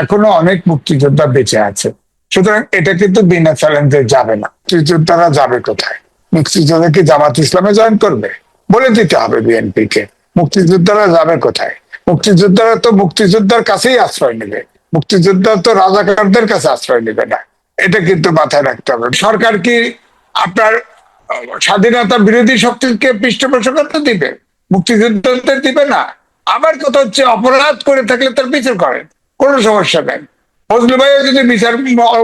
এখনও অনেক মুক্তিযোদ্ধা বেঁচে আছে। সুতরাং এটা কিন্তু বিনা চ্যালেঞ্জে যাবে না। মুক্তিযোদ্ধারা যাবে কোথায়? মুক্তিযোদ্ধা কি জামাত ইসলামে জয়েন করবে? বলে দিতে হবে বিএনপি কে মুক্তিযোদ্ধারা যাবে কোথায়? মুক্তিযোদ্ধারা তো মুক্তিযোদ্ধার কাছেই আশ্রয় নেবে। মুক্তিযোদ্ধা তো রাজাকারদের কাছে আশ্রয় নেবে না। এটা কিন্তু মাথায় রাখতে হবে। সরকার কি আপনার স্বাধীনতা বিরোধী শক্তিকে পৃষ্ঠপোষকতা দিবে? মুক্তিযোদ্ধাদের দিবে না? আমার কথা হচ্ছে অপরাধ করে থাকলে তার বিচার করেন। কোনো সমস্যা নেই। ফজলু ভাইও যদি বিচার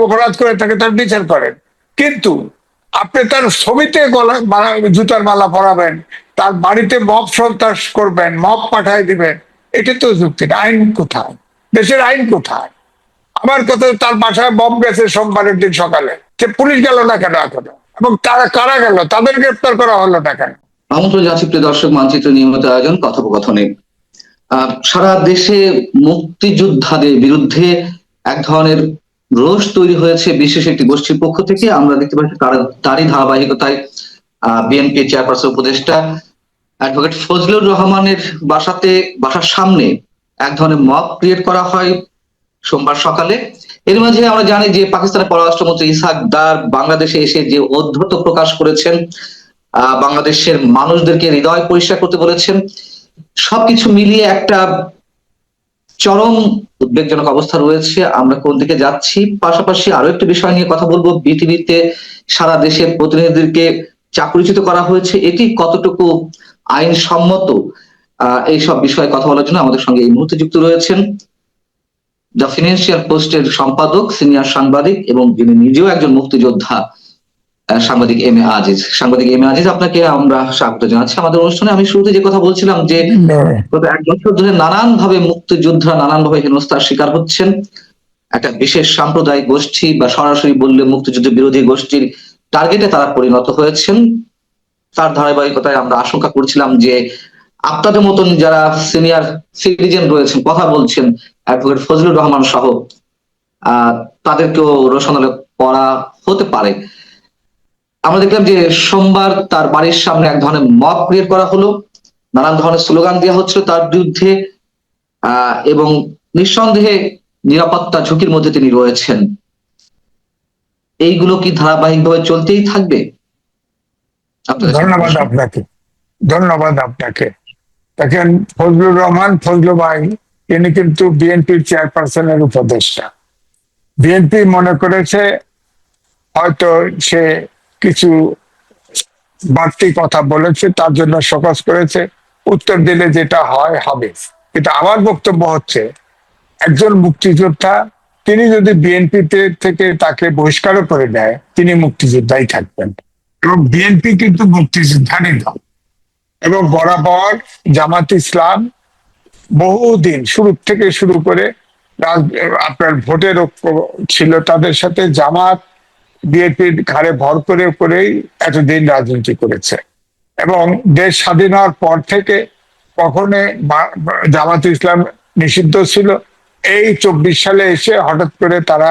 অপরাধ করে থাকে, তার বিচার করেন। কিন্তু আপনি তার ছবিতে জুতার মালা পরাবেন, তার বাড়িতে মব সন্ত্রাস করবেন মপ পাঠায় দিবেন, এটা তো যুক্তি আইন কোথায়? দেশের আইন কোথায়? আমার কথা, তার বাসায় বম গেছে সোমবারের দিন সকালে। সে পুলিশ গেল না কেন এখনও? এবং তারা কারা গেল? তাদের গ্রেপ্তার করা হলো না কেন? আমন্ত্রণ জানাচ্ছি প্রিয় দর্শক, মানচিত্র নিয়মিত আয়োজন, কথোপকথনে সারা দেশে মুক্তিযোদ্ধাদের বিরুদ্ধে এক ধরনের রোষ তৈরি হয়েছে বিশেষ একটি গোষ্ঠীর পক্ষ থেকে। আমরা দেখতে পাচ্ছি তার- তারই ধারাবাহিকতায় বিএনপি চেয়ারপারসন উপদেষ্টা অ্যাডভোকেট ফজলুর রহমানের বাসাতে বাসার সামনে এক ধরনের মব ক্রিয়েট করা হয় সোমবার সকালে। এর মাঝে আমরা জানি যে পাকিস্তানের পররাষ্ট্রমন্ত্রী ইসাক দার বাংলাদেশে এসে যে অধ্যত প্রকাশ করেছেন বাংলাদেশের মানুষদেরকে হৃদয় পরিষ্কার করতে বলেছেন। সবকিছু মিলিয়ে একটা চরম উদ্বেগজনক অবস্থা রয়েছে। আমরা কোন দিকে যাচ্ছি? পাশাপাশি আরও একটি বিষয় নিয়ে কথা বলব। বিটিভিতে সারা দেশের প্রতিনিধিদেরকে চাকরিচ্যুত করা হয়েছে। এটি কতটুকু আইনসম্মত আহ, এইসব বিষয়ে কথা বলার জন্য আমাদের সঙ্গে এই মুহূর্তে যুক্ত রয়েছেন দ্য ফিনান্সিয়াল পোস্টের সম্পাদক সিনিয়র সাংবাদিক এবং যিনি নিজেও একজন মুক্তিযোদ্ধা সাংবাদিক এম এ আজিজ। সাংবাদিক এম এ আজিজ আপনাকে আমরা স্বাগত জানাচ্ছি। আমাদের অনুষ্ঠানে আমি শুরুতে যে কথা বলছিলাম যে গত এক বছর ধরে নানান ভাবে মুক্তিযোদ্ধারা নানান ভাবে হেনস্থার শিকার হচ্ছেন। একটা বিশেষ সাম্প্রদায়িক গোষ্ঠী বা সরাসরি বললে মুক্তিযুদ্ধ বিরোধী গোষ্ঠীর টার্গেটে তারা পরিণত হয়েছেন। তার ধারাবাহিকতায় আমরা আশঙ্কা করছিলাম যে আপনাদের মতন যারা সিনিয়র সিটিজেন রয়েছেন কথা বলছেন অ্যাডভোকেট ফজলুর রহমান সহ আহ তাদেরকেও রোশনালে করা হতে পারে। আমরা দেখলাম যে সোমবার তার বাড়ির সামনে এক ধরনের মব ক্রিয়েট করা হলো। নানান ধরনের স্লোগান দেওয়া হচ্ছিল তার বিরুদ্ধে এবং নিঃসন্দেহে নিরাপত্তা ঝুঁকির মধ্যে তিনি রয়েছেন। এইগুলো কি ধারাবাহিকভাবে চলতেই থাকবে? ধন্যবাদ আপনাকে। ধন্যবাদ আপনাকে। দেখেন ফজলুর রহমান ফজলু ভাই তিনি কিন্তু বিএনপির চেয়ারপারসনের উপদেষ্টা। বিএনপি মনে করেছে হয়তো সে কিছু বাড়তি কথা বলেছে, তার জন্য শোকজ করেছে, উত্তর দিলে যেটা হয় হবে। কিন্তু আমার বক্তব্য হচ্ছে, একজন মুক্তিযোদ্ধা, তিনি যদি বিএনপিতে থেকে তাকে বহিষ্কারও করে দেয়, তিনি মুক্তিযোদ্ধাই থাকবেন। এবং বিএনপি কিন্তু মুক্তিযোদ্ধারই দল। এবং বরাবর জামাত ইসলাম বহুদিন, শুরু থেকে শুরু করে আপনার ভোটের ছিল তাদের সাথে, জামাত বিএনপির ঘাড়ে ভর করে করেই এতদিন রাজনীতি করেছে। এবং দেশ স্বাধীন হওয়ার পর থেকে কখনো জামাত ইসলাম নিষিদ্ধ ছিল, এই চব্বিশ সালে এসে হঠাৎ করে তারা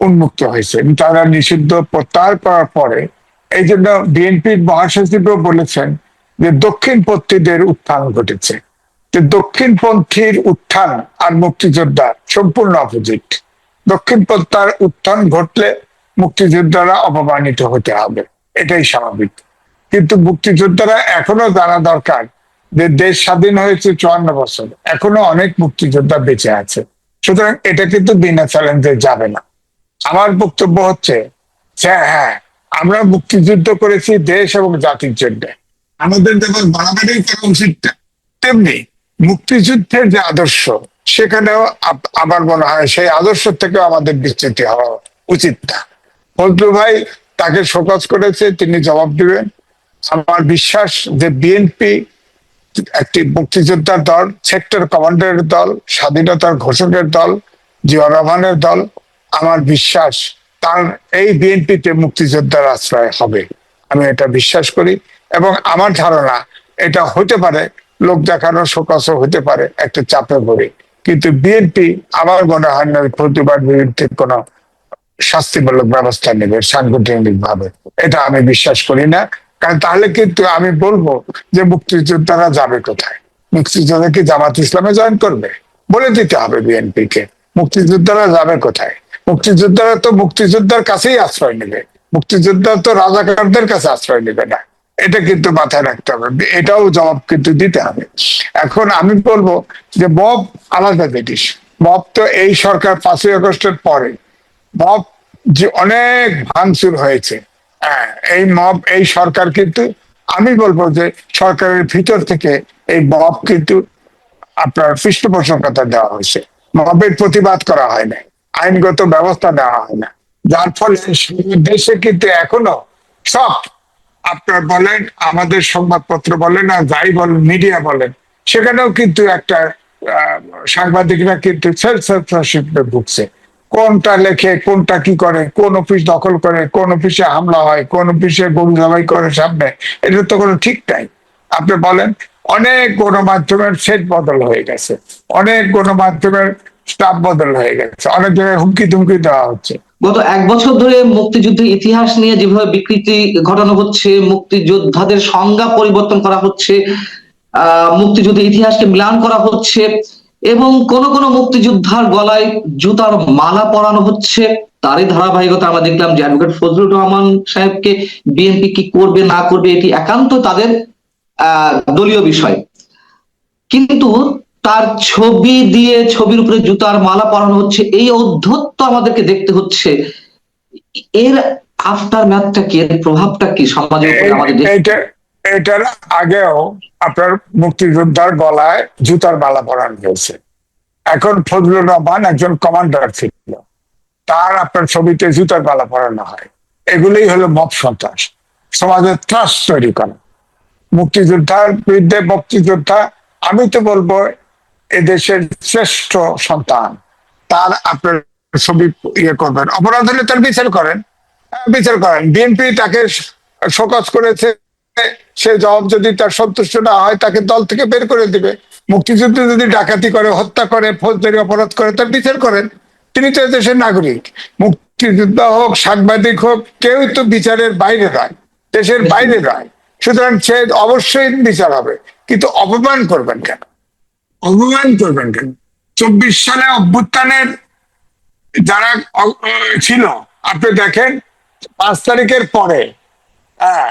উন্মুক্ত হয়েছে। তারা নিষিদ্ধ প্রত্যাহার করার পরে এই জন্য বিএনপির মহাসচিবও বলেছেন যে দক্ষিণপন্থীদের উত্থান ঘটেছে। যে দক্ষিণপন্থীর উত্থান আর মুক্তিযোদ্ধা সম্পূর্ণ অপোজিট দক্ষিণপন্থার উত্থান ঘটলে মুক্তিযোদ্ধারা অপমানিত হতে হবে। এটাই স্বাভাবিক। কিন্তু মুক্তিযোদ্ধারা এখনও জানা দরকার যে দেশ স্বাধীন হয়েছে চুয়ান্ন বছর। এখনও অনেক মুক্তিযোদ্ধা বেঁচে আছে। সুতরাং এটা কিন্তু বিনা চ্যালেঞ্জে যাবে না। আমার বক্তব্য হচ্ছে হ্যাঁ আমরা মুক্তিযুদ্ধ করেছি দেশ এবং জাতির জন্য। আমাদের যেমন বাড়াবাড়ি করা উচিত তেমনি মুক্তিযুদ্ধের যে আদর্শ, সেখানেও আমার মনে হয় সেই আদর্শ থেকেও আমাদের বিচ্যুতি হওয়া উচিত না। ফজলু ভাই তাকে শোকজ করেছে, তিনি জবাব দিবেন। আমার বিশ্বাস যে বিএনপি একটি মুক্তিযোদ্ধার দল সেক্টর কমান্ডারের দল, স্বাধীনতার ঘোষকের দল, জিয়া রহমানের দল, আমার বিশ্বাস তার এই বিএনপিতে মুক্তিযোদ্ধার আশ্রয় হবে। আমি এটা বিশ্বাস করি এবং আমার ধারণা এটা হতে পারে, লোক দেখানো শোকস হতে পারে, একটা চাপে পড়ে কিন্তু বিএনপি আমার মনে হয় না প্রতিবার বিরুদ্ধে কোনো শাস্তিমূলক ব্যবস্থা নেবে সাংগঠনিক ভাবে এটা আমি বিশ্বাস করি না। কারণ তাহলে কিন্তু আমি বলব যে মুক্তিযোদ্ধারা যাবে কোথায়? মুক্তিযোদ্ধা কি জামাত ইসলামে জয়েন করবে? বলে দিতে হবে বিএনপি কে মুক্তিযোদ্ধারা যাবে কোথায়? মুক্তিযোদ্ধারা তো মুক্তিযোদ্ধার কাছেই আশ্রয় নেবে। মুক্তিযোদ্ধা তো রাজাকারদের কাছে আশ্রয় নেবে না। এটা কিন্তু মাথায় রাখতে হবে। এটাও জবাব কিন্তু দিতে হবে। এখন আমি বলব যে মব আলাদা জিনিস। মব তো এই সরকার পাঁচই আগস্টের পরে। মব যে অনেক ভাঙচুর হয়েছে। হ্যাঁ এই মব, এই সরকার কিন্তু, আমি বলব যে সরকারের ভিতর থেকে এই মব কিন্তু আপনার পৃষ্ঠপোষকতা দেওয়া হয়েছে। মবের প্রতিবাদ করা হয় না আইনগত ব্যবস্থা দেওয়া হয় না। যার ফলে দেশে কিন্তু এখনও সব আপনার বলেন, আমাদের সংবাদপত্র বলেন আর যাই বলেন, মিডিয়া বলেন, সেখানেও কিন্তু একটা সাংবাদিকরা কিন্তু সেলফ সেন্সরশিপে ভুগছে। কোনটা লেখে, কোনটা কি করে, কোন অফিস দখল করে, কোন অফিসে হামলা হয়, কোন অফিসে গরু জবাই করে সামনে, এটা তো কোনো ঠিক নাই। আপনি বলেন, অনেক গণমাধ্যমের সেট বদল হয়ে গেছে, অনেক গণমাধ্যমের স্টাফ বদল হয়ে গেছে, অনেক জায়গায় হুমকি ধুমকি দেওয়া হচ্ছে। গত এক বছর ধরে মুক্তিযুদ্ধের ইতিহাস নিয়ে যেভাবে বিকৃতি ঘটানো হচ্ছে, মুক্তিযোদ্ধাদের সংজ্ঞা পরিবর্তন করা হচ্ছে, আহ, মুক্তিযুদ্ধের ইতিহাসকে মিলান করা হচ্ছে এবং কোন কোন মুক্তিযোদ্ধার গলায় জুতার মালা পরানো হচ্ছে। তারই ধারাবাহিকতা আমরা দেখলাম যে অ্যাডভোকেট ফজলুর রহমান সাহেবকে বিএনপি কি করবে, না করবে, এটি একান্ত তাদের দলীয় বিষয়। কিন্তু তার ছবি দিয়ে ছবির উপরে জুতার মালা পরানো হচ্ছে, এই অধ্যত্ত আমাদেরকে দেখতে হচ্ছে। এর আফটার ম্যাথটা কি? এর প্রভাবটা কি? সমাজের উপরে, আমাদের এটার আগেও আপনার মুক্তিযোদ্ধার গলায় জুতার মালা পরানো হয়েছে। এখন ফজলুর রহমান একজন কমান্ডার ছিল। তার আপনার ছবিতে জুতার মালা পরানো হয়। এগুলোই হলো মব সন্ত্রাস। সমাজের ত্রাস তৈরি করা। মুক্তিযোদ্ধার বিরুদ্ধে মুক্তিযোদ্ধা আমি তো বলব এদেশের শ্রেষ্ঠ সন্তান। তার আপনার ছবি ইয়ে করবেন। অপরাধ হলে তার বিচার করেন। হ্যাঁ, বিচার করেন। বিএনপি তাকে শোকজ করেছে। সে জবাব যদি তার সন্তুষ্ট না হয়, তাকে দল থেকে বের করে দিবে। মুক্তিযুদ্ধ যদি ডাকাতি করে, হত্যা করে, ফৌজদারি অপরাধ করে, তার বিচার করেন, তিনি তো দেশের নাগরিক। মুক্তিযোদ্ধা হোক, সাংবাদিক হোক, কেউ তো বিচারের বাইরে নয়, দেশের বাইরে নয়। সুতরাং সে অবশ্যই বিচার হবে। কিন্তু অপমান করবেন কেন? অপমান করবেন কেন? চব্বিশ সালে অভ্যুত্থানের যারা ছিল, আপনি দেখেন, পাঁচ তারিখের পরে হ্যাঁ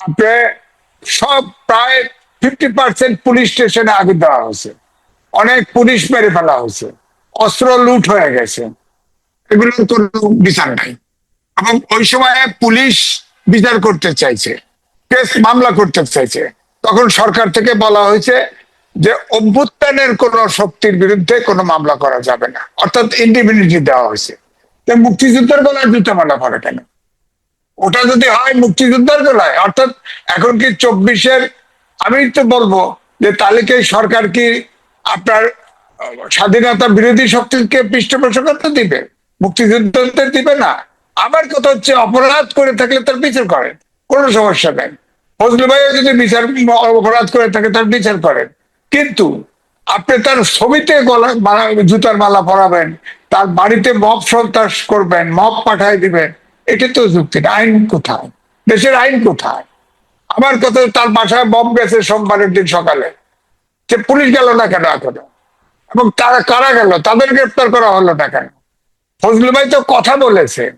আপনি সব প্রায় ফিফটি পার্সেন্ট পুলিশ স্টেশনে আগুন দেওয়া হয়েছে। অনেক পুলিশ মেরে ফেলা হয়েছে। অস্ত্র লুট হয়ে গেছে। এগুলোর কোনো বিচার নাই। এবং ওই সময় পুলিশ বিচার করতে চাইছে, কেস মামলা করতে চাইছে। তখন সরকার থেকে বলা হয়েছে যে অভ্যুত্থানের কোন শক্তির বিরুদ্ধে কোনো মামলা করা যাবে না। অর্থাৎ ইন্ডিভিনিটি দেওয়া হয়েছে। মুক্তিযুদ্ধের গলায় জুতা মালা পড়ে কেন? ওটা যদি হয় মুক্তিযোদ্ধার গলায়, অর্থাৎ এখন কি চব্বিশের, আমি তো বলব যে তাহলে কি সরকার কি আপনার স্বাধীনতা বিরোধী শক্তিকে পৃষ্ঠপোষকতা দিবে? মুক্তিযুদ্ধদের দিবে না। আমার কথা হচ্ছে অপরাধ করে থাকলে তার বিচার করেন, কোনো সমস্যা নেই। ফজলু ভাইও যদি বিচার, অপরাধ করে থাকে তার বিচার করেন। কিন্তু আপনি তার ছবিতে গলা জুতার মালা পরাবেন, তার বাড়িতে মব সন্ত্রাস করবেন মব পাঠায় দিবেন এটা তো যুক্তি। আইন কোথায়? দেশের আইন কোথায়? আমার কথা, তার বাসায় বম গেছে সোমবারের দিন সকালে। যে পুলিশ গেল না কেন এখনও? এবং তারা কারা গেল? তাদের গ্রেপ্তার করা হলো না কেন? ফজলু ভাই তো কথা বলেছে।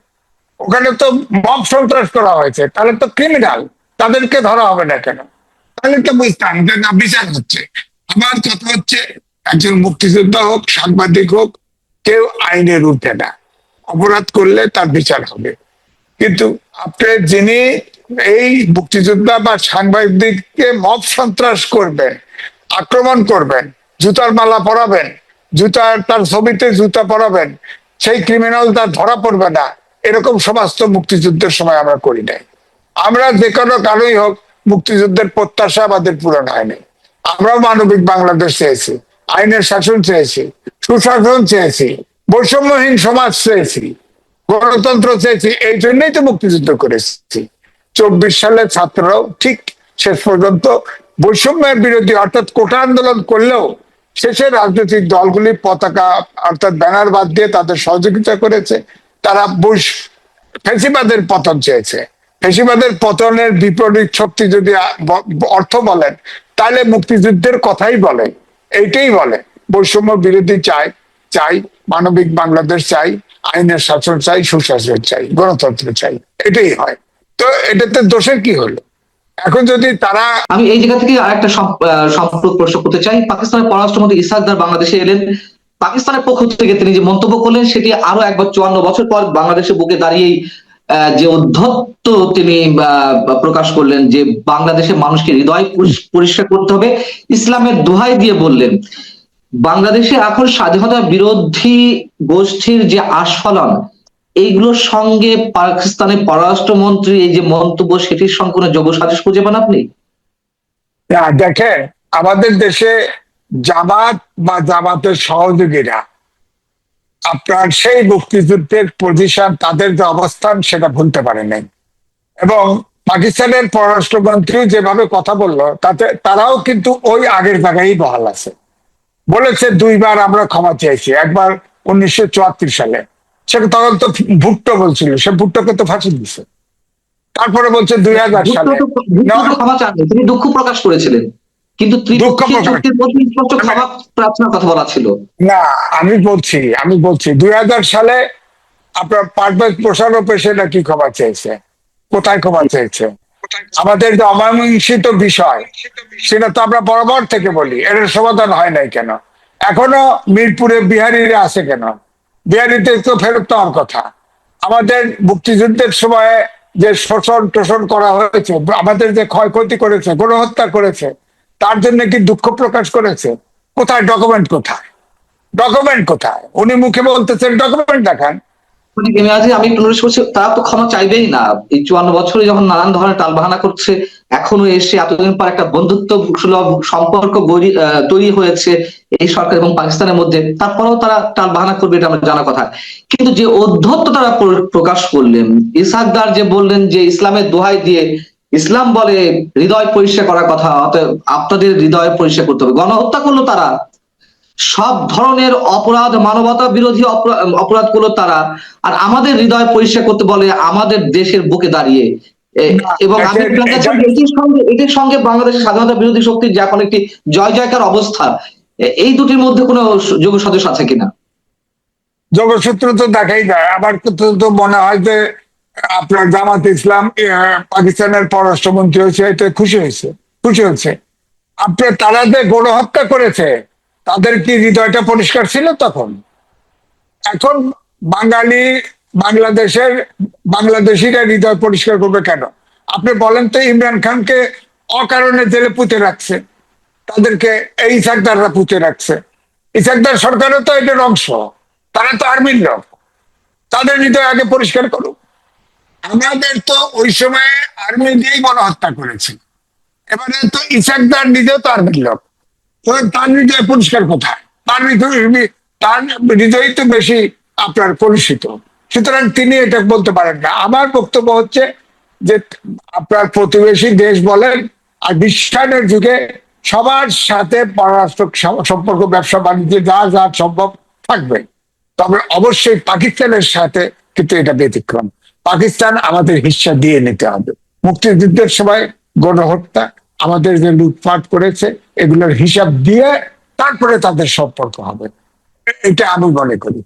ওখানে তো মব সন্ত্রাস করা হয়েছে। তাহলে তো ক্রিমিনাল তাদেরকে ধরা হবে না কেন? তাহলে তো বুঝতাম যে না বিচার হচ্ছে। আমার কথা হচ্ছে, একজন মুক্তিযোদ্ধা হোক, সাংবাদিক হোক, কেউ আইনের ঊর্ধ্বে না। অপরাধ করলে তার বিচার হবে। কিন্তু আপনি যিনি এই মুক্তিযোদ্ধা বা সাংবাদিককে মব সন্ত্রাস করবেন, আক্রমণ করবেন, জুতার মালা পরাবেন জুতার তার ছবিতে জুতা পরাবেন, সেই ক্রিমিনাল তার ধরা পড়বে না। এরকম সমাজ তো মুক্তিযুদ্ধের সময় আমরা করি নাই। আমরা যে কোনো কারণেই হোক মুক্তিযুদ্ধের প্রত্যাশা আমাদের পূরণ হয়নি। আমরাও মানবিক বাংলাদেশ চেয়েছি, আইনের শাসন চেয়েছি, সুশাসন চেয়েছি, বৈষম্যহীন সমাজ চেয়েছি। গণতন্ত্র চেয়েছি এই জন্যই তো মুক্তিযুদ্ধ করেছি। চব্বিশ সালে ছাত্ররাও ঠিক শেষ পর্যন্ত বৈষম্যের বিরোধী, অর্থাৎ কোটা আন্দোলন করলেও শেষে রাজনৈতিক দলগুলি পতাকা, অর্থাৎ ব্যানার বাদ দিয়ে তাদের সহযোগিতা করেছে। তারা বৈশ ফেসিবাদের পতন চেয়েছে। ফেসিবাদের পতনের বিপরীত শক্তি যদি অর্থ বলেন, তাহলে মুক্তিযুদ্ধের কথাই বলে। এইটাই বলে, বৈষম্য বিরোধী চাই চাই, মানবিক বাংলাদেশ চাই আইনের শাসন চাই, সুশাসন চাই, গণতন্ত্র চাই, এটাই হয়। তো এটাতে দোষের কি হলো? এখন যদি তারা আমি এই জায়গা থেকে আরেকটা সম- সম্পর্ক প্রশ্ন করতে চাই। পাকিস্তানের পররাষ্ট্রমন্ত্রী ইসাকদার বাংলাদেশে এলেন। পাকিস্তানের পক্ষ থেকে তিনি যে মন্তব্য করলেন, সেটি আরও একবার চুয়ান্ন বছর পর বাংলাদেশের বুকে দাঁড়িয়েই যে অধ্যত্ত তিনি প্রকাশ করলেন যে বাংলাদেশের মানুষকে হৃদয় পরিষ- পরিষ্কার করতে হবে। ইসলামের দোহাই দিয়ে বললেন বাংলাদেশে এখন স্বাধীনতা বিরোধী গোষ্ঠীর যে আস্ফলন এইগুলোর সঙ্গে পাকিস্তানের পররাষ্ট্রমন্ত্রী এই যে মন্তব্য সেটির সঙ্গে কোনো যোগ সাদৃশ খুঁজে পান আপনি? না, দেখেন আমাদের দেশে জামাত বা জামাতের সহযোগীরা আপনার সেই মুক্তিযুদ্ধের পজিশন তাদের যে অবস্থান সেটা ভুলতে পারে নাই। এবং পাকিস্তানের পররাষ্ট্রমন্ত্রী যেভাবে কথা বলল তাতে তারাও কিন্তু ওই আগের জায়গায় বহাল আছে। বলেছে দুইবার আমরা ক্ষমা চেয়েছি একবার উনিশশো চুয়াত্তর সালে। সেটা তখন তো ভুট্টো বলছিল সে ভুট্টোকে তো ফাঁসি দিছে। তারপরে বলছে দুই হাজার সালে। ক্ষমা চাননি তিনি দুঃখ প্রকাশ করেছিলেন। কিন্তু প্রার্থনার কথা বলা ছিল। না আমি বলছি আমি বলছি দুই হাজার সালে আপনার পারভেজ প্রসারও সেটা কি ক্ষমা চেয়েছে? কোথায় ক্ষমা চেয়েছে? আমাদের যে অমীমাংসিত বিষয়। সেটা তো আমরা বরাবর থেকে বলি। এর সমাধান হয় নাই কেন? এখনও মিরপুরে বিহারিরা আছে কেন? বিহারিতে তো ফেরত দেওয়ার কথা। আমাদের মুক্তিযুদ্ধের সময়ে যে শোষণ টোষণ করা হয়েছে আমাদের যে ক্ষয়ক্ষতি করেছে গণহত্যা করেছে তার জন্য কি দুঃখ প্রকাশ করেছে? কোথায়? ডকুমেন্ট কোথায়? ডকুমেন্ট কোথায়? উনি মুখে বলতেছেন ডকুমেন্ট দেখান। আমি একটু করছি, তারা তো ক্ষমা চাইবেই না। এই চুয়ান্ন বছরে যখন নানান ধরনের টালবাহানা করছে, এখনও এসে এতদিন পর একটা বন্ধুত্ব সুলভ সম্পর্ক তৈরি হয়েছে এই সরকার এবং পাকিস্তানের মধ্যে, তারপরেও তারা টালবাহানা করবে এটা আমার জানা কথা। কিন্তু যে অধ্যত্ত তারা প্র- প্রকাশ করলেন, ইসাকদার যে বললেন যে ইসলামের দোহাই দিয়ে ইসলাম বলে হৃদয় পরিষ্কার করার কথা, অতএব আপনাদের হৃদয় পরিষ্কার করতে হবে। গণহত্যা করল তারা। সব ধরনের অপরাধ মানবতা বিরোধী অপরাধ করল তারা আর আমাদের হৃদয় পরিষ্কার করতে বলে আমাদের দেশের বুকে দাঁড়িয়ে। এবং আমি সঙ্গে এটির সঙ্গে বাংলাদেশের স্বাধীনতা বিরোধী শক্তির যে এখন একটি জয় জয়কার অবস্থা এই দুটির মধ্যে কোনো যোগ সদস্য আছে কিনা? যোগসূত্র তো দেখাই যায়। আমার তো মনে হয় যে আপনার জামাত ইসলাম পাকিস্তানের পররাষ্ট্রমন্ত্রী হয়েছে এতে খুশি হয়েছে খুশি হয়েছে। আপনার তারা যে গণহত্যা করেছে। তাদের কি হৃদয়টা পরিষ্কার ছিল তখন? এখন বাঙালি, বাংলাদেশের বাংলাদেশিরা হৃদয় পরিষ্কার করবে কেন? আপনি বলেন তো ইমরান খানকে অকারণে জেলে পুঁতে রাখছে। তাদেরকে এই ইসাকদাররা পুঁতে রাখছে। ইসাকদার সরকারও তো এটার অংশ। তারা তো আর্মির লোক। তাদের হৃদয় আগে পরিষ্কার করুক। আমাদের তো ওই সময় আর্মি দিয়েই গণহত্যা করেছে। এবারে তো ইসাকদার নিজেও তো আর্মির লোক। তার হৃদয় পরিষ্কার কোথায়? তার হৃদয় তার হৃদয় তো বেশি আপনার কলুষিত। সুতরাং তিনি এটা বলতে পারেন না। আমার বক্তব্য হচ্ছে যে আপনার প্রতিবেশী দেশ বলেন আর বিশ্বায়নের যুগে সবার সাথে পররাষ্ট্র সম্পর্ক, ব্যবসা, বাণিজ্য যা যা সম্ভব থাকবে। তবে অবশ্যই পাকিস্তানের সাথে কিন্তু এটা ব্যতিক্রম। পাকিস্তান আমাদের হিস্সা দিয়ে নিতে হবে। মুক্তিযুদ্ধের সময় গণহত্যা আমাদের যে লুটপাট করেছে, এগুলোর হিসাব দিয়ে তারপরে তাদের সম্পর্ক হবে। এটা আমি মনে করি।